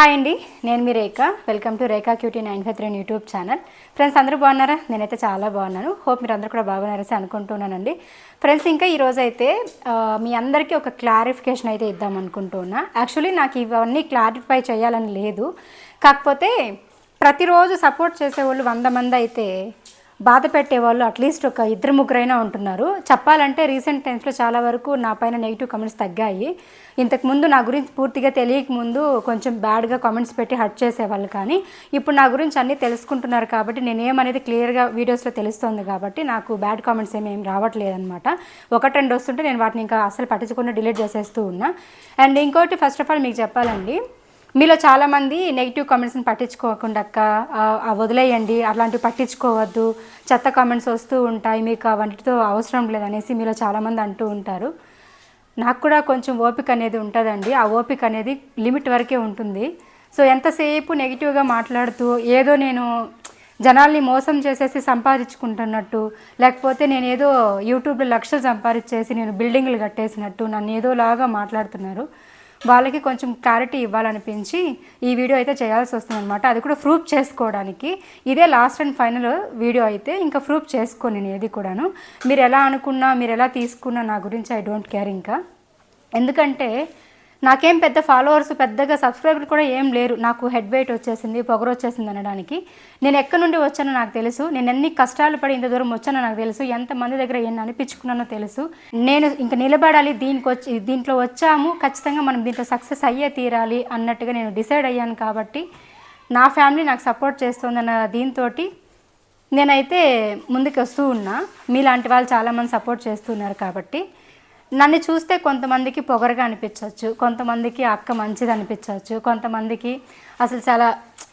Hi అండి నేను మీ Rekha. Welcome to Rekha cutie nine five three YouTube channel. Friends అందరూ బాగున్నారా? నేనైతే చాలా బాగున్నాను. హోప్ మీరు అందరూ కూడా బాగున్నారని అనుకుంటున్నానండి. ఫ్రెండ్స్ ఇంకా ఈరోజు అయితే మీ అందరికీ ఒక క్లారిఫికేషన్ అయితే ఇద్దాం అనుకుంటున్నా. యాక్చువల్లీ నాకు ఇవన్నీ క్లారిఫై చేయాలని లేదు. కాకపోతే ప్రతిరోజు సపోర్ట్ చేసేవాళ్ళు వంద మంది అయితే బాధ పెట్టేవాళ్ళు అట్లీస్ట్ ఒక ఇద్దరు ముగ్గురైనా ఉంటున్నారు. చెప్పాలంటే రీసెంట్ టైమ్స్లో చాలా వరకు నా పైన నెగిటివ్ కామెంట్స్ తగ్గాయి. ఇంతకుముందు నా గురించి పూర్తిగా తెలియక ముందు కొంచెం బ్యాడ్గా కామెంట్స్ పెట్టి హర్ట్ చేసేవాళ్ళు కానీ ఇప్పుడు నా గురించి అన్నీ తెలుసుకుంటున్నారు కాబట్టి నేను ఏమనేది క్లియర్గా వీడియోస్లో తెలుస్తుంది కాబట్టి నాకు బ్యాడ్ కామెంట్స్ ఏమేమి రావట్లేదనమాట ఒకటి రెండు వస్తుంటే నేను వాటిని ఇంకా అసలు పట్టించకుండా డిలీట్ చేసేస్తూ ఉన్నా. అండ్ ఇంకోటి ఫస్ట్ ఆఫ్ ఆల్ మీకు చెప్పాలండి మీలో చాలామంది నెగిటివ్ కామెంట్స్ని పట్టించుకోకుండా అక్క ఆ, వదిలేయండి అలాంటివి పట్టించుకోవద్దు చెత్త కామెంట్స్ వస్తూ ఉంటాయి మీకు అవన్నిటితో అవసరం లేదనేసి మీలో చాలామంది అంటూ ఉంటారు. నాకు కూడా కొంచెం ఓపిక అనేది ఉంటుందండి. ఆ ఓపిక అనేది లిమిట్ వరకే ఉంటుంది. సో ఎంతసేపు నెగిటివ్గా మాట్లాడుతూ ఏదో నేను జనాల్ని మోసం చేసేసి సంపాదించుకుంటున్నట్టు లేకపోతే నేను ఏదో యూట్యూబ్లో లక్షలు సంపాదించేసి నేను బిల్డింగ్లు కట్టేసినట్టు నన్ను ఏదోలాగా మాట్లాడుతున్నారు. వాళ్ళకి కొంచెం క్లారిటీ ఇవ్వాలనిపించి ఈ వీడియో అయితే చేయాల్సి వస్తుంది అనమాట అది కూడా ప్రూఫ్ చేసుకోవడానికి. ఇదే లాస్ట్ అండ్ ఫైనల్ వీడియో అయితే ఇంకా ప్రూఫ్ చేసుకోను నేను ఏది కూడాను. మీరు ఎలా అనుకున్నా మీరు ఎలా తీసుకున్నా నా గురించి ఐ డోంట్ కేర్ ఇంకా. ఎందుకంటే నాకేం పెద్ద ఫాలోవర్స్ పెద్దగా సబ్స్క్రైబర్ కూడా ఏం లేరు. నాకు హెడ్ వెయిట్ వచ్చేసింది పొగరు వచ్చేసింది అనడానికి. నేను ఎక్కడి నుండి వచ్చానో నాకు తెలుసు. నేను ఎన్ని కష్టాలు పడి ఇంత దూరం వచ్చానో నాకు తెలుసు. ఎంతమంది దగ్గర ఎన్ని అనిపించుకున్నానో తెలుసు. నేను ఇంక నిలబడాలి దీనికి వచ్చి దీంట్లో వచ్చాము. ఖచ్చితంగా మనం దీంట్లో సక్సెస్ అయ్యే తీరాలి అన్నట్టుగా నేను డిసైడ్ అయ్యాను కాబట్టి నా ఫ్యామిలీ నాకు సపోర్ట్ చేస్తుందన్న దీంతో నేనైతే ముందుకు వస్తూ ఉన్నా. మీలాంటి వాళ్ళు చాలామంది సపోర్ట్ చేస్తున్నారు కాబట్టి. నన్ను చూస్తే కొంతమందికి పొగరగా అనిపించవచ్చు కొంతమందికి అక్క మంచిది అనిపించవచ్చు కొంతమందికి అసలు చాలా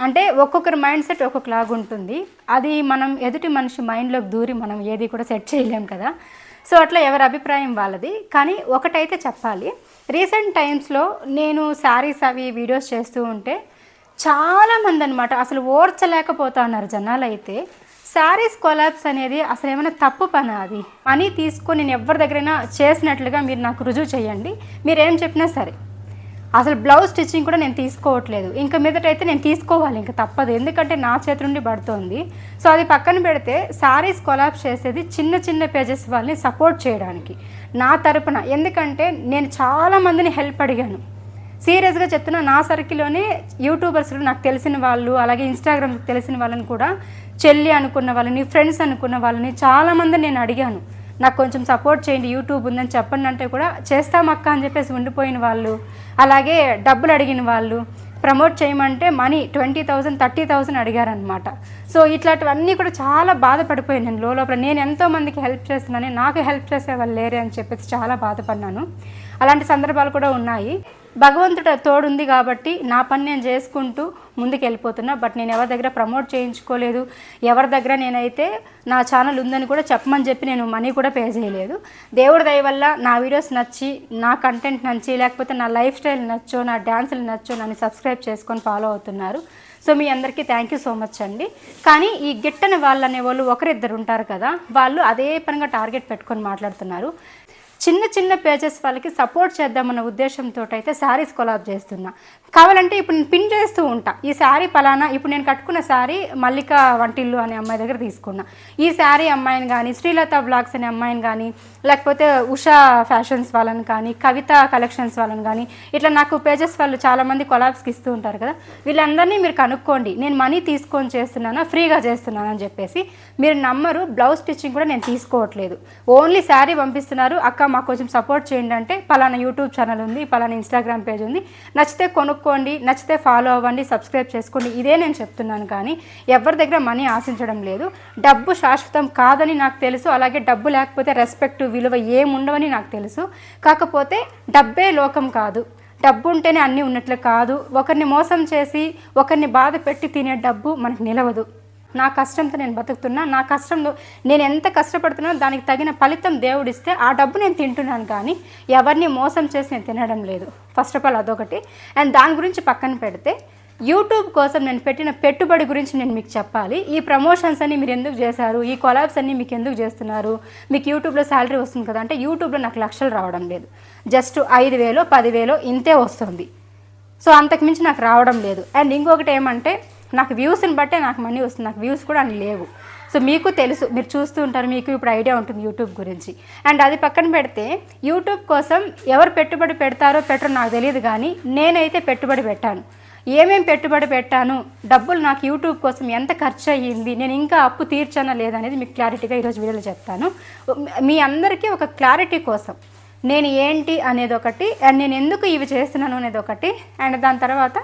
అంటే ఒక్కొక్కరి మైండ్ సెట్ ఒక్కొక్కలాగా ఉంటుంది. అది మనం ఎదుటి మనిషి మైండ్లోకి దూరి మనం ఏది కూడా సెట్ చేయలేం కదా. సో అట్లా ఎవరి అభిప్రాయం వాళ్ళది. కానీ ఒకటైతే చెప్పాలి. రీసెంట్ టైమ్స్లో నేను శారీస్ అవి వీడియోస్ చేస్తూ ఉంటే చాలామంది అనమాట అసలు ఓర్చలేకపోతా ఉన్నారు జనాలు అయితే శారీస్ కొలాబ్స్ అనేది అసలు ఏమైనా తప్పు పని అది? మనీ తీసుకొని నేను ఎవరి దగ్గరైనా చేసినట్లుగా మీరు నాకు రుజువు చేయండి. మీరు ఏం చెప్పినా సరే. అసలు బ్లౌజ్ స్టిచ్చింగ్ కూడా నేను తీసుకోవట్లేదు. ఇంకా మీదటైతే నేను తీసుకోవాలి. ఇంకా తప్పదు. ఎందుకంటే నా చేతి నుండి పడుతోంది. సో అది పక్కన పెడితే శారీస్ కొలాబ్స్ చేసేది చిన్న చిన్న పేజెస్ వాళ్ళని సపోర్ట్ చేయడానికి. నా తరపున. ఎందుకంటే నేను చాలా మందిని హెల్ప్ అడిగాను. సీరియస్గా చెప్తున్నా నా సర్కిల్లోనే యూట్యూబర్స్ నాకు తెలిసిన వాళ్ళు అలాగే ఇన్స్టాగ్రామ్కి తెలిసిన వాళ్ళని కూడా చెల్లి అనుకున్న వాళ్ళని ఫ్రెండ్స్ అనుకున్న వాళ్ళని చాలామంది నేను అడిగాను. నాకు కొంచెం సపోర్ట్ చేయండి యూట్యూబ్ ఉందని చెప్పండి అంటే కూడా చేస్తాం అక్క అని చెప్పేసి ఉండిపోయిన వాళ్ళు. అలాగే డబ్బులు అడిగిన వాళ్ళు ప్రమోట్ చేయమంటే money twenty thousand thirty thousand అడిగారనమాట so ఇట్లాంటివన్నీ కూడా చాలా బాధపడిపోయాను నేను లోపల. నేను ఎంతోమందికి హెల్ప్ చేస్తున్నాను నాకు హెల్ప్ చేసే వాళ్ళు లేరే అని చెప్పేసి చాలా బాధపడినాను అలాంటి సందర్భాలు కూడా ఉన్నాయి. భగవంతుడు తోడుంది కాబట్టి నా పని నేను చేసుకుంటూ ముందుకు వెళ్ళిపోతున్నా బట్ నేను ఎవరి దగ్గర ప్రమోట్ చేయించుకోలేదు. ఎవరి దగ్గర నేనైతే నా ఛానల్ ఉందని కూడా చెప్పమని చెప్పి నేను మనీ కూడా పే చేయలేదు. దేవుడి దయ వల్ల నా వీడియోస్ నచ్చి నా కంటెంట్ నచ్చి లేకపోతే నా లైఫ్ స్టైల్ నచ్చో నా డ్యాన్సులు నచ్చో నన్ను సబ్స్క్రైబ్ చేసుకొని ఫాలో అవుతున్నారు. సో మీ అందరికీ థ్యాంక్ యూ సో మచ్ అండి. కానీ ఈ గిట్టని వాళ్ళు అనేవాళ్ళు ఒకరిద్దరు ఉంటారు కదా వాళ్ళు అదే పనిగా టార్గెట్ పెట్టుకొని మాట్లాడుతున్నారు. చిన్న చిన్న పేజెస్ వాళ్ళకి సపోర్ట్ చేద్దామన్న ఉద్దేశంతో అయితే శారీస్ కొలాబ్ చేస్తున్నా. కావాలంటే ఇప్పుడు నేను పిన్ చేస్తూ ఉంటా. ఈ శారీ పలానా ఇప్పుడు నేను కట్టుకున్న శారీ మల్లిక వంటిల్లు అనే అమ్మాయి దగ్గర తీసుకున్నా. ఈ శారీ అమ్మాయిని కానీ శ్రీలత బ్లాగ్స్ అనే అమ్మాయిని కానీ లేకపోతే ఉషా ఫ్యాషన్స్ వాళ్ళని కానీ కవిత కలెక్షన్స్ వాళ్ళని కానీ ఇట్లా నాకు పేజెస్ వాళ్ళు చాలామంది కొలాబ్స్కి ఇస్తూ ఉంటారు కదా. వీళ్ళందరినీ మీరు కనుక్కోండి. నేను మనీ తీసుకొని చేస్తున్నానా ఫ్రీగా చేస్తున్నాను అని చెప్పేసి. మీరు నమ్మరు బ్లౌజ్ స్టిచ్చింగ్ కూడా నేను తీసుకోవట్లేదు. ఓన్లీ శారీ పంపిస్తున్నారు అక్క మాకు కొంచెం సపోర్ట్ చేయండి అంటే పలానా యూట్యూబ్ ఛానల్ ఉంది పలానా ఇన్స్టాగ్రామ్ పేజ్ ఉంది. నచ్చితే కొనుక్కోండి నచ్చితే ఫాలో అవ్వండి సబ్స్క్రైబ్ చేసుకోండి. ఇదే నేను చెప్తున్నాను కానీ ఎవరి దగ్గర మనీ ఆశించడం లేదు. డబ్బు శాశ్వతం కాదని నాకు తెలుసు అలాగే డబ్బు లేకపోతే రెస్పెక్ట్ విలువ ఏముండవని నాకు తెలుసు. కాకపోతే డబ్బే లోకం కాదు. డబ్బు ఉంటేనే అన్నీ ఉన్నట్లు కాదు. ఒకరిని మోసం చేసి ఒకరిని బాధ పెట్టి తినే డబ్బు మనకు నిలవదు. నా కష్టంతో నేను బతుకుతున్నా నా కష్టంలో నేను ఎంత కష్టపడుతున్నానో దానికి తగిన ఫలితం దేవుడిస్తే ఆ డబ్బు నేను తింటున్నాను కానీ ఎవరిని మోసం చేసి నేను తినడం లేదు. ఫస్ట్ ఆఫ్ ఆల్ అదొకటి. అండ్ దాని గురించి పక్కన పెడితే యూట్యూబ్ కోసం నేను పెట్టిన పెట్టుబడి గురించి నేను మీకు చెప్పాలి. ఈ ప్రమోషన్స్ అన్ని మీరు ఎందుకు చేశారు? ఈ కొలాబ్స్ అన్ని మీకు ఎందుకు చేస్తున్నారు? మీకు యూట్యూబ్లో శాలరీ వస్తుంది కదా అంటే యూట్యూబ్లో నాకు లక్షలు రావడం లేదు. జస్ట్ ఐదు వేలో పదివేలో ఇంతే వస్తుంది. సో అంతకుమించి నాకు రావడం లేదు. అండ్ ఇంకొకటి ఏమంటే నాకు వ్యూస్ని బట్టే నాకు మనీ వస్తుంది. నాకు వ్యూస్ కూడా అని లేవు. సో మీకు తెలుసు మీరు చూస్తూ ఉంటారు మీకు ఇప్పుడు ఐడియా ఉంటుంది యూట్యూబ్ గురించి. అండ్ అది పక్కన పెడితే యూట్యూబ్ కోసం ఎవరు పెట్టుబడి పెడతారో పెట్టరో నాకు తెలియదు కానీ నేనైతే పెట్టుబడి పెట్టాను. ఏమేం పెట్టుబడి పెట్టాను? డబ్బులు నాకు యూట్యూబ్ కోసం ఎంత ఖర్చు అయ్యింది? నేను ఇంకా అప్పు తీర్చానా లేదనేది మీకు క్లారిటీగా ఈరోజు వీడియోలో చెప్తాను. మీ అందరికీ ఒక క్లారిటీ కోసం. నేను ఏంటి అనేది ఒకటి అండ్ నేను ఎందుకు ఇవి చేస్తున్నాను అనేది ఒకటి అండ్ దాని తర్వాత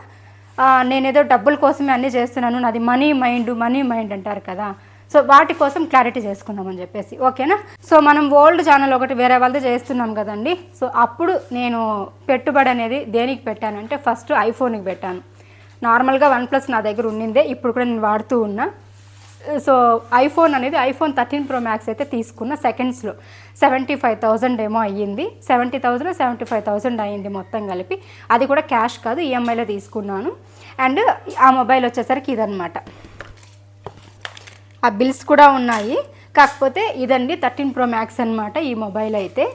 నేనేదో డబ్బుల కోసమే అన్నీ చేస్తున్నాను నాది మనీ మైండ్ మనీ మైండ్ అంటారు కదా. సో వాటి కోసం క్లారిటీ చేసుకుందామని చెప్పేసి ఓకేనా? సో మనం ఓల్డ్ ఛానల్ ఒకటి వేరే వాళ్ళతో చేస్తున్నాం కదండి. సో అప్పుడు నేను పెట్టుబడి అనేది దేనికి పెట్టానంటే ఫస్ట్ ఐఫోన్కి పెట్టాను. నార్మల్గా వన్ ప్లస్ నా దగ్గర ఉండిందే ఇప్పుడు కూడా నేను వాడుతూ ఉన్నా. సో ఐఫోన్ అనేది ఐఫోన్ థర్టీన్ ప్రో మ్యాక్స్ అయితే తీసుకున్న సెకండ్స్లో. సెవెంటీ ఫైవ్ థౌజండ్ ఏమో అయ్యింది. Seventy thousand seventy five thousand అయ్యింది మొత్తం కలిపి. అది కూడా క్యాష్ కాదు ఈఎంఐలో తీసుకున్నాను. అండ్ ఆ మొబైల్ వచ్చేసరికి ఇదనమాట ఆ బిల్స్ కూడా ఉన్నాయి. కాకపోతే ఇదండి థర్టీన్ ప్రో మ్యాక్స్ అనమాట ఈ మొబైల్ అయితే.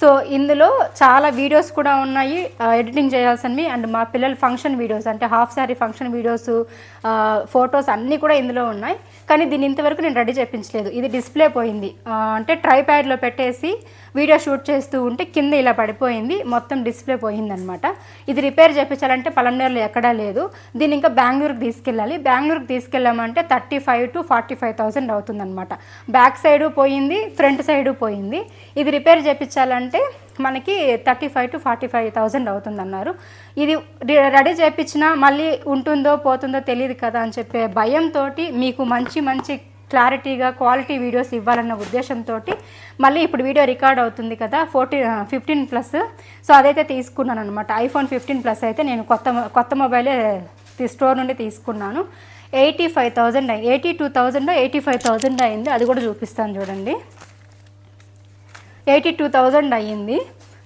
సో ఇందులో చాలా వీడియోస్ కూడా ఉన్నాయి ఎడిటింగ్ చేయాల్సినవి అండ్ మా పిల్లల ఫంక్షన్ వీడియోస్ అంటే half sari function videos photos అన్నీ కూడా ఇందులో ఉన్నాయి. కానీ దీన్ని ఇంతవరకు నేను రెడీ చేయించలేదు ఇది డిస్ప్లే పోయింది. అంటే ట్రైప్యాడ్లో పెట్టేసి వీడియో షూట్ చేస్తూ ఉంటే కింద ఇలా పడిపోయింది మొత్తం డిస్ప్లే పోయిందనమాట. ఇది రిపేర్ చేయించాలంటే పలంనేరులో ఎక్కడా లేదు. దీన్ని ఇంకా బెంగళూరుకి తీసుకెళ్ళాలి. బెంగళూరుకి తీసుకెళ్ళామంటే thirty five to forty five thousand అవుతుందన్నమాట బ్యాక్ సైడు పోయింది ఫ్రంట్ సైడు పోయింది. ఇది రిపేర్ చేయించాలంటే మనకి thirty five to forty five thousand అవుతుందన్నారు. ఇది రెడీ చేయించినా మళ్ళీ ఉంటుందో పోతుందో తెలియదు కదా అని చెప్పే భయంతో మీకు మంచి మంచి క్లారిటీగా క్వాలిటీ వీడియోస్ ఇవ్వాలన్న ఉద్దేశంతో మళ్ళీ ఇప్పుడు వీడియో రికార్డ్ అవుతుంది కదా ఫోర్టీ ఫిఫ్టీన్ ప్లస్ సో అదైతే తీసుకున్నాను అనమాట ఐఫోన్ ఫిఫ్టీన్ ప్లస్ అయితే నేను కొత్త కొత్త మొబైలే స్టోర్ నుండి తీసుకున్నాను. Eighty five thousand eighty two thousand eighty five thousand అయింది అది కూడా చూపిస్తాను చూడండి. ఎయిటీ టూ థౌజండ్ అయ్యింది.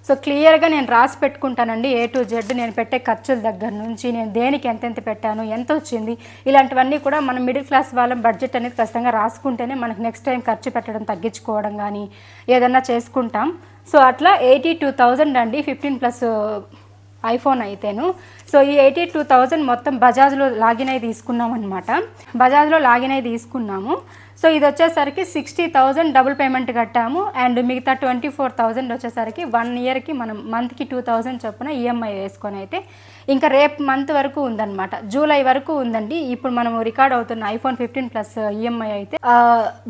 సో క్లియర్గా నేను రాసి పెట్టుకుంటానండి. ఏ టు జెడ్ నేను పెట్టే ఖర్చుల దగ్గర నుంచి నేను దేనికి ఎంతెంత పెట్టాను ఎంత వచ్చింది ఇలాంటివన్నీ కూడా మనం మిడిల్ క్లాస్ వాళ్ళం బడ్జెట్ అనేది ఖచ్చితంగా రాసుకుంటేనే మనకు నెక్స్ట్ టైం ఖర్చు పెట్టడం తగ్గించుకోవడం కానీ ఏదన్నా చేసుకుంటాం. సో అట్లా ఎయిటీ టూ థౌజండ్ అండి ఫిఫ్టీన్ ప్లస్ ఐఫోన్ అయితేను. సో ఈ ఎయిటీ టూ థౌజండ్ మొత్తం బజాజ్లో లాగిన్ అయి తీసుకున్నాం అనమాట బజాజ్లో లాగిన్ అయి తీసుకున్నాము. సో ఇది వచ్చేసరికి సిక్స్టీ థౌజండ్ డబుల్ పేమెంట్ కట్టాము అండ్ మిగతా ట్వంటీ ఫోర్ థౌజండ్ వచ్చేసరికి వన్ ఇయర్కి మనం మంత్కి టూ థౌజండ్ చొప్పున ఈఎంఐ వేసుకొని అయితే ఇంకా రేపు మంత్ వరకు ఉందన్నమాట. జూలై వరకు ఉందండి. ఇప్పుడు మనం రికార్డ్ అవుతున్న ఐఫోన్ ఫిఫ్టీన్ ప్లస్ ఈఎంఐ అయితే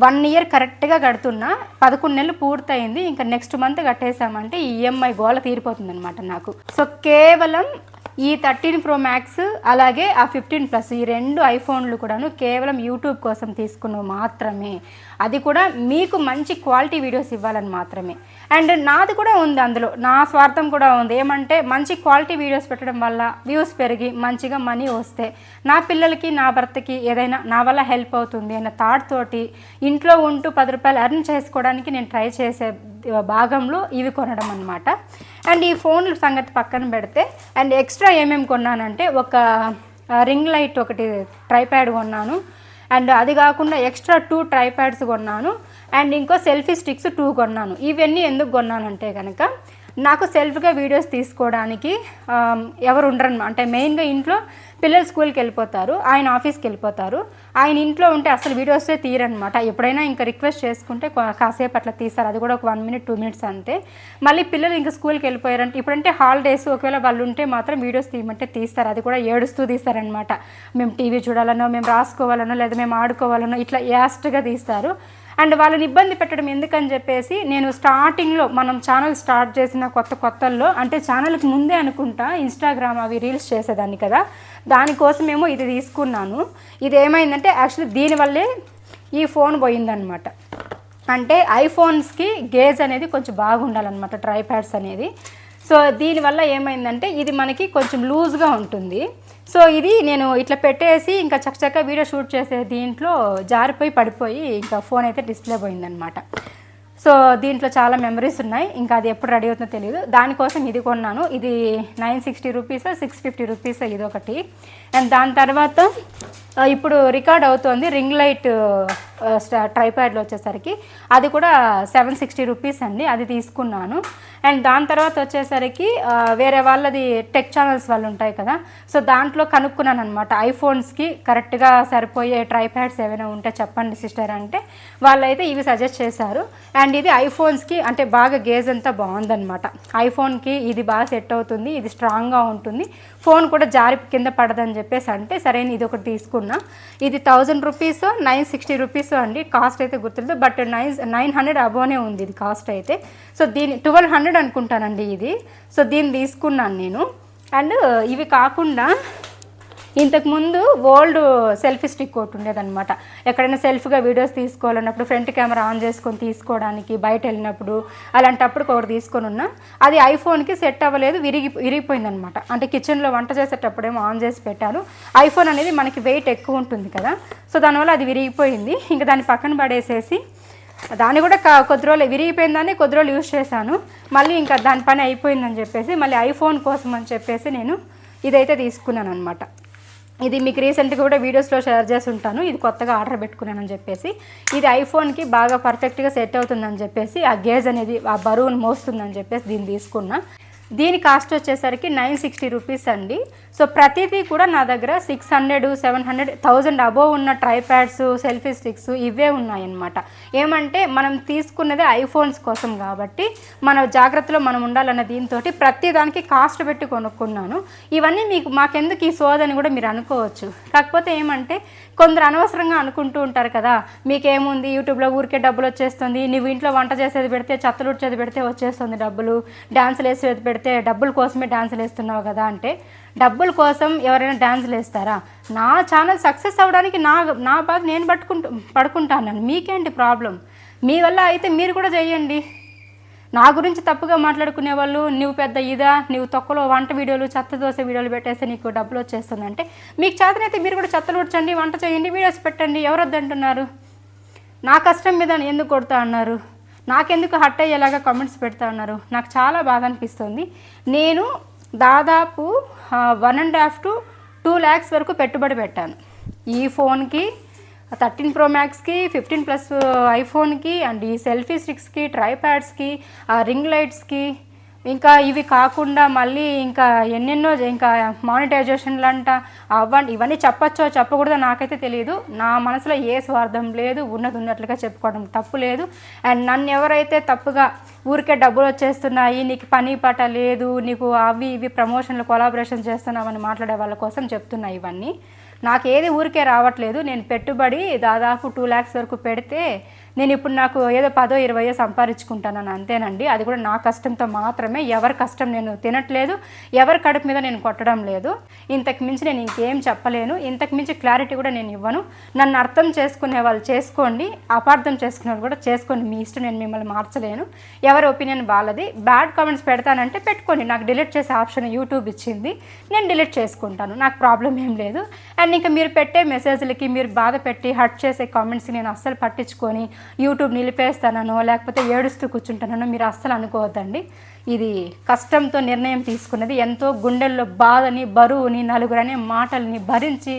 వన్ ఇయర్ కరెక్ట్గా కడుతున్నా పదకొండు నెలలు పూర్తయింది. ఇంకా నెక్స్ట్ మంత్ కట్టేసామంటే ఈఎంఐ గోల తీరిపోతుంది అనమాట నాకు. సో కేవలం ఈ థర్టీన్ ప్రో మ్యాక్స్ అలాగే ఆ ఫిఫ్టీన్ ప్లస్ ఈ రెండు ఐఫోన్లు కూడాను కేవలం యూట్యూబ్ కోసం తీసుకున్నావు మాత్రమే. అది కూడా మీకు మంచి క్వాలిటీ వీడియోస్ ఇవ్వాలని మాత్రమే. అండ్ నాది కూడా ఉంది అందులో. నా స్వార్థం కూడా ఉంది. ఏమంటే మంచి క్వాలిటీ వీడియోస్ పెట్టడం వల్ల వ్యూస్ పెరిగి మంచిగా మనీ వస్తే నా పిల్లలకి నా భర్తకి ఏదైనా నా వల్ల హెల్ప్ అవుతుంది అన్న థాట్ తోటి ఇంట్లో ఉంటూ పది రూపాయలు అర్న్ చేసుకోవడానికి నేను ట్రై చేసే భాగంలో ఇవి కొనడం అనమాట అండ్ ఈ ఫోన్ల సంగతి పక్కన పెడితే అండ్ ఎక్స్ట్రా ఏమేమి కొన్నానంటే ఒక రింగ్ లైట్ ఒకటి ట్రైప్యాడ్ కొన్నాను. అండ్ అది కాకుండా ఎక్స్ట్రా టూ ట్రైప్యాడ్స్ కొన్నాను అండ్ ఇంకో సెల్ఫీ స్టిక్స్ టూ కొన్నాను. ఇవన్నీ ఎందుకు కొన్నానంటే కనుక నాకు సెల్ఫ్గా వీడియోస్ తీసుకోవడానికి ఎవరు ఉండరు అంటే మెయిన్గా ఇంట్లో పిల్లలు స్కూల్కి వెళ్ళిపోతారు ఆయన ఆఫీస్కి వెళ్ళిపోతారు. ఆయన ఇంట్లో ఉంటే అసలు వీడియోసే తీరనమాట. ఎప్పుడైనా ఇంకా రిక్వెస్ట్ చేసుకుంటే కాసేపు అట్లా తీస్తారు. అది కూడా ఒక వన్ మినిట్ టూ మినిట్స్ అంతే. మళ్ళీ పిల్లలు ఇంకా స్కూల్కి వెళ్ళిపోయారంటే ఇప్పుడంటే హాలిడేస్ ఒకవేళ వాళ్ళు ఉంటే మాత్రం వీడియోస్ తీయమంటే తీస్తారు. అది కూడా ఏడుస్తూ తీస్తారనమాట. మేము టీవీ చూడాలనో మేము రాసుకోవాలనో లేదా మేము ఆడుకోవాలనో ఇట్లా యాస్ట్గా తీస్తారు. అండ్ వాళ్ళని ఇబ్బంది పెట్టడం ఎందుకని చెప్పేసి నేను స్టార్టింగ్లో మనం ఛానల్ స్టార్ట్ చేసిన కొత్త కొత్తల్లో అంటే ఛానల్కి ముందే అనుకుంటా ఇన్స్టాగ్రామ్ అవి రీల్స్ చేసేదాన్ని కదా. దానికోసమేమో ఇది తీసుకున్నాను. ఇది ఏమైందంటే యాక్చువల్లీ దీనివల్లే ఈ ఫోన్ పోయిందనమాట అంటే ఐఫోన్స్కి గేజ్ అనేది కొంచెం బాగుండాలన్నమాట ట్రైప్యాడ్స్ అనేది. సో దీనివల్ల ఏమైందంటే ఇది మనకి కొంచెం లూజ్గా ఉంటుంది. సో ఇది నేను ఇట్లా పెట్టేసి ఇంకా చక్కచక్క వీడియో షూట్ చేసే దీంట్లో జారిపోయి పడిపోయి ఇంకా ఫోన్ అయితే డిస్ప్లే పోయిందనమాట సో దీంట్లో చాలా మెమరీస్ ఉన్నాయి. ఇంకా అది ఎప్పుడు రెడీ అవుతుందో తెలియదు దానికోసం ఇది కొన్నాను. ఇది nine sixty rupees six fifty rupees ఇది ఒకటి. అండ్ దాని తర్వాత ఇప్పుడు రికార్డ్ అవుతోంది రింగ్ లైట్ ట్రైప్యాడ్లో వచ్చేసరికి. అది కూడా సెవెన్ సిక్స్టీ రూపీస్ అండి. అది తీసుకున్నాను. అండ్ దాని తర్వాత వచ్చేసరికి వేరే వాళ్ళది టెక్ ఛానల్స్ వాళ్ళు ఉంటాయి కదా. సో దాంట్లో కనుక్కున్నాను అనమాట ఐఫోన్స్కి కరెక్ట్గా సరిపోయే ట్రైప్యాడ్స్ ఏమైనా ఉంటే చెప్పండి సిస్టర్ అంటే వాళ్ళైతే ఇవి సజెస్ట్ చేశారు. అండ్ ఇది ఐఫోన్స్కి అంటే బాగా గేజ్ అంతా బాగుందనమాట ఐఫోన్కి ఇది బాగా సెట్ అవుతుంది ఇది స్ట్రాంగ్గా ఉంటుంది. ఫోన్ కూడా జారి కింద పడదని చెప్పేసి అంటే సరే ఇది ఒకటి తీసుకున్నా. ఇది thousand rupees nine sixty rupees అండి. కాస్ట్ అయితే గుర్తులేదు బట్ నైన్ నైన్ హండ్రెడ్ అబోనే ఉంది ఇది కాస్ట్ అయితే. సో దీని ట్వెల్వ్ హండ్రెడ్ అనుకుంటానండి ఇది. సో దీన్ని తీసుకున్నాను నేను. అండ్ ఇవి కాకుండా ఇంతకుముందు ఓల్డ్ సెల్ఫీ స్టిక్ ఒకటి ఉండేదన్నమాట. ఎక్కడైనా సెల్ఫీగా వీడియోస్ తీసుకోవాలన్నప్పుడు ఫ్రంట్ కెమెరా ఆన్ చేసుకొని తీసుకోవడానికి బయట వెళ్ళినప్పుడు అలాంటప్పుడు ఒకటి తీసుకొని ఉన్నా అది ఐఫోన్కి సెట్ అవ్వలేదు విరిగి విరిగిపోయిందనమాట అంటే కిచెన్లో వంట చేసేటప్పుడేమో ఆన్ చేసి పెట్టాను ఐఫోన్ అనేది మనకి వెయిట్ ఎక్కువ ఉంటుంది కదా. సో దానివల్ల అది విరిగిపోయింది. ఇంకా దాన్ని పక్కన పడేసేసి దాన్ని కూడా కొద్ది రోజులు విరిగిపోయిందని కొద్ది రోజులు యూజ్ చేశాను. మళ్ళీ ఇంకా దాని పని అయిపోయిందని చెప్పేసి మళ్ళీ ఐఫోన్ కోసం అని చెప్పేసి నేను ఇదైతే తీసుకున్నాను అనమాట ఇది మీకు రీసెంట్గా కూడా వీడియోస్లో షేర్ చేసి ఉంటాను ఇది కొత్తగా ఆర్డర్ పెట్టుకున్నానని చెప్పేసి. ఇది ఐఫోన్కి బాగా పర్ఫెక్ట్గా సెట్ అవుతుందని చెప్పేసి ఆ గేజ్ అనేది ఆ బరువును మోస్తుందని చెప్పేసి దీన్ని తీసుకున్నా. దీని కాస్ట్ వచ్చేసరికి నైన్ సిక్స్టీ రూపీస్ అండి. సో ప్రతిదీ కూడా నా దగ్గర six hundred seven hundred thousand above ఉన్న ట్రైప్యాడ్స్ సెల్ఫీ స్టిక్స్ ఇవే ఉన్నాయన్నమాట. ఏమంటే మనం తీసుకున్నదే ఐఫోన్స్ కోసం కాబట్టి మన జాగ్రత్తలో మనం ఉండాలన్న దీంతో ప్రతి దానికి కాస్ట్ పెట్టి కొనుక్కున్నాను. ఇవన్నీ మీకు మాకెందుకు ఈ సోదని కూడా మీరు అనుకోవచ్చు. కాకపోతే ఏమంటే కొందరు అనవసరంగా అనుకుంటూ ఉంటారు కదా మీకేముంది యూట్యూబ్లో ఊరికే డబ్బులు వచ్చేస్తుంది నువ్వు ఇంట్లో వంట చేసేది పెడితే చెత్తలు ఉడ్చేది పెడితే వచ్చేస్తుంది డబ్బులు డ్యాన్సులు వేసేది పెడితే డబ్బుల కోసమే డాన్సులు వేస్తున్నావు కదా అంటే డబ్బుల కోసం ఎవరైనా డాన్సులు వేస్తారా నా ఛానల్ సక్సెస్ అవ్వడానికి నా నా బాధ నేను పట్టుకుంటూ పడుకుంటాను మీకేంటి ప్రాబ్లం మీ వల్ల అయితే మీరు కూడా చేయండి. నా గురించి తప్పుగా మాట్లాడుకునే వాళ్ళు నువ్వు పెద్ద ఇదా నువ్వు తొక్కలో వంట వీడియోలు చెత్త దోశ వీడియోలు పెట్టేస్తే నీకు డబ్బులు వచ్చేస్తుంది అంటే మీకు చేతనైతే మీరు కూడా చెత్తలు ఉడ్చండి వంట చేయండి వీడియోస్ పెట్టండి ఎవరొద్దంటున్నారు? నా కష్టం మీద ఎందుకు కొడతా అన్నారు? నాకెందుకు హట్ అయ్యేలాగా కామెంట్స్ పెడతా ఉన్నారు? నాకు చాలా బాధ అనిపిస్తుంది. నేను దాదాపు one and half to two lakhs వరకు పెట్టుబడి పెట్టాను. ఈ ఫోన్కి థర్టీన్ ప్రో మ్యాక్స్కి ఫిఫ్టీన్ ప్లస్ ఐఫోన్కి అండ్ ఈ సెల్ఫీ స్టిక్స్కి ట్రైప్యాడ్స్కి రింగ్ లైట్స్కి ఇంకా ఇవి కాకుండా మళ్ళీ ఇంకా ఎన్నెన్నో ఇంకా మానిటైజేషన్లు అంట అవన్నీ ఇవన్నీ చెప్పచ్చో చెప్పకూడదో నాకైతే తెలియదు నా మనసులో ఏ స్వార్థం లేదు ఉన్నది ఉన్నట్లుగా చెప్పుకోవడం తప్పు లేదు. అండ్ నన్ను ఎవరైతే తప్పుగా ఊరికే డబ్బులు వచ్చేస్తున్నాయి నీకు పని పాట లేదు నీకు అవి ఇవి ప్రమోషన్లు కొలాబరేషన్ చేస్తున్నావని మాట్లాడే వాళ్ళ కోసం చెప్తున్నా ఇవన్నీ. నాకు ఏది ఊరికే రావట్లేదు. నేను పెట్టుబడి దాదాపు టూ ల్యాక్స్ వరకు పెడితే నేను ఇప్పుడు నాకు ఏదో పదో ఇరవయో సంపాదించుకుంటానని అంతేనండి. అది కూడా నా కష్టంతో మాత్రమే. ఎవరి కష్టం నేను తినట్లేదు ఎవరి కడుపు మీద నేను కొట్టడం లేదు. ఇంతకు మించి నేను ఇంకేం చెప్పలేను. ఇంతకు మించి క్లారిటీ కూడా నేను ఇవ్వను. నన్ను అర్థం చేసుకునే వాళ్ళు చేసుకోండి. అపార్థం చేసుకునే వాళ్ళు కూడా చేసుకోండి. మీ ఇష్టం నేను మిమ్మల్ని మార్చలేను. ఎవరి ఒపీనియన్ వాళ్ళది. బ్యాడ్ కామెంట్స్ పెడతానంటే పెట్టుకోండి. నాకు డిలీట్ చేసే ఆప్షన్ యూట్యూబ్ ఇచ్చింది. నేను డిలీట్ చేసుకుంటాను. నాకు ప్రాబ్లం ఏం లేదు. అండ్ ఇంకా మీరు పెట్టే మెసేజ్లకి మీరు బాధ పెట్టి హర్ట్ చేసే కామెంట్స్కి నేను అస్సలు పట్టించుకొని యూట్యూబ్ నిలిపేస్తానో లేకపోతే ఏడుస్తూ కూర్చుంటానో మీరు అస్సలు అనుకోవద్దండి. ఇది కష్టంతో నిర్ణయం తీసుకున్నది. ఎంతో గుండెల్లో బాధని బరువుని నలుగురనే మాటల్ని భరించి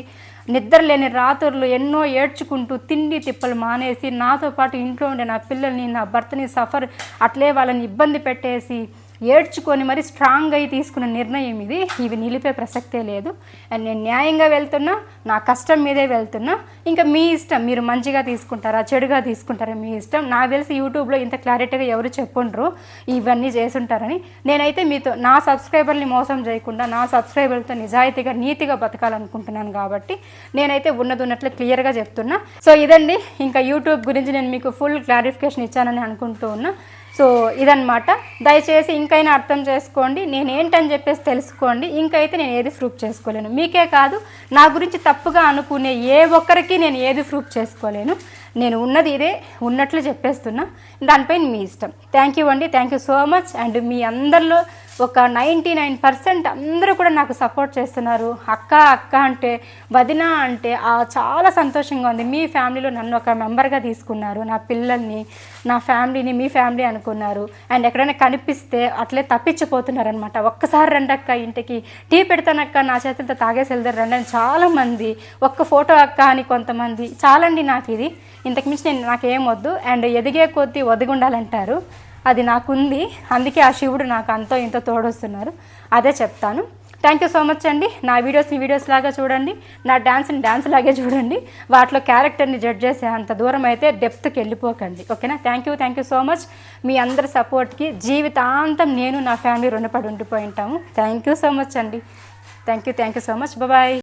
నిద్ర లేని రాత్రులు ఎన్నో ఏడ్చుకుంటూ తిండి తిప్పలు మానేసి నాతో పాటు ఇంట్లో ఉండే నా పిల్లల్ని నా భర్తని సఫర్ అట్లే వాళ్ళని ఇబ్బంది పెట్టేసి ఏడ్చుకొని మరి స్ట్రాంగ్ అయి తీసుకున్న నిర్ణయం ఇది. ఇవి నిలిపే ప్రసక్తే లేదు. అండ్ నేను న్యాయంగా వెళ్తున్నా నా కష్టం మీదే వెళ్తున్నా. ఇంకా మీ ఇష్టం మీరు మంచిగా తీసుకుంటారా చెడుగా తీసుకుంటారా మీ ఇష్టం. నాకు తెలిసి యూట్యూబ్లో ఇంత క్లారిటీగా ఎవరు చెప్పుండ్రు ఇవన్నీ చేసుంటారని నేనైతే మీతో నా సబ్స్క్రైబర్ని మోసం చేయకుండా నా సబ్స్క్రైబర్లతో నిజాయితీగా నీతిగా బతకాలనుకుంటున్నాను కాబట్టి నేనైతే ఉన్నది ఉన్నట్లు క్లియర్గా చెప్తున్నా. సో ఇదండి. ఇంకా యూట్యూబ్ గురించి నేను మీకు ఫుల్ క్లారిఫికేషన్ ఇచ్చానని అనుకుంటూ ఉన్నా. సో ఇదన్నమాట. దయచేసి ఇంకైనా అర్థం చేసుకోండి. నేను ఏంటని చెప్పేసి తెలుసుకోండి. ఇంకైతే నేను ఏది ప్రూఫ్ చేసుకోలేను. మీకే కాదు నా గురించి తప్పుగా అనుకునే ఏ ఒక్కరికి నేను ఏది ప్రూఫ్ చేసుకోలేను. నేను ఉన్నది ఇదే ఉన్నట్లు చెప్పేస్తున్నా. దానిపై మీ ఇష్టం. థ్యాంక్ యూ అండి. Thank you so much. And మీ అందరిలో ఒక నైంటీ నైన్ పర్సెంట్ అందరూ కూడా నాకు సపోర్ట్ చేస్తున్నారు. అక్క అక్క అంటే వదిన అంటే చాలా సంతోషంగా ఉంది. మీ ఫ్యామిలీలో నన్ను ఒక మెంబర్గా తీసుకున్నారు. నా పిల్లల్ని నా ఫ్యామిలీని మీ ఫ్యామిలీ అనుకున్నారు. అండ్ ఎక్కడైనా కనిపిస్తే అట్లే తప్పించిపోతున్నారు అనమాట ఒక్కసారి రండక్క ఇంటికి. టీ పెడతానక్క నా చేతులతో తాగేసి వెళ్దారు రండి అని చాలామంది ఒక్క ఫోటో అక్క అని కొంతమంది చాలండి నాకు ఇది. ఇంతకుమించి నేను నాకేం వద్దు. అండ్ ఎదిగే కొద్దీ ఒదిగుండాలంటారు అది నాకుంది. అందుకే ఆ శివుడు నాకు అంతో ఇంతో తోడొస్తున్నారు. అదే చెప్తాను. థ్యాంక్ యూ సో మచ్ అండి. నా వీడియోస్ని వీడియోస్ లాగా చూడండి. నా డ్యాన్స్ని డ్యాన్స్ లాగే చూడండి. వాటిలో క్యారెక్టర్ని జడ్జ్ చేసే అంత దూరం అయితే డెప్త్కి వెళ్ళిపోకండి. ఓకేనా thank you thank you so much మీ అందరి సపోర్ట్కి జీవితాంతం నేను నా ఫ్యామిలీ రుణపడి ఉండిపోయి ఉంటాము. థ్యాంక్ యూ సో మచ్ అండి. Thank you thank you so much bye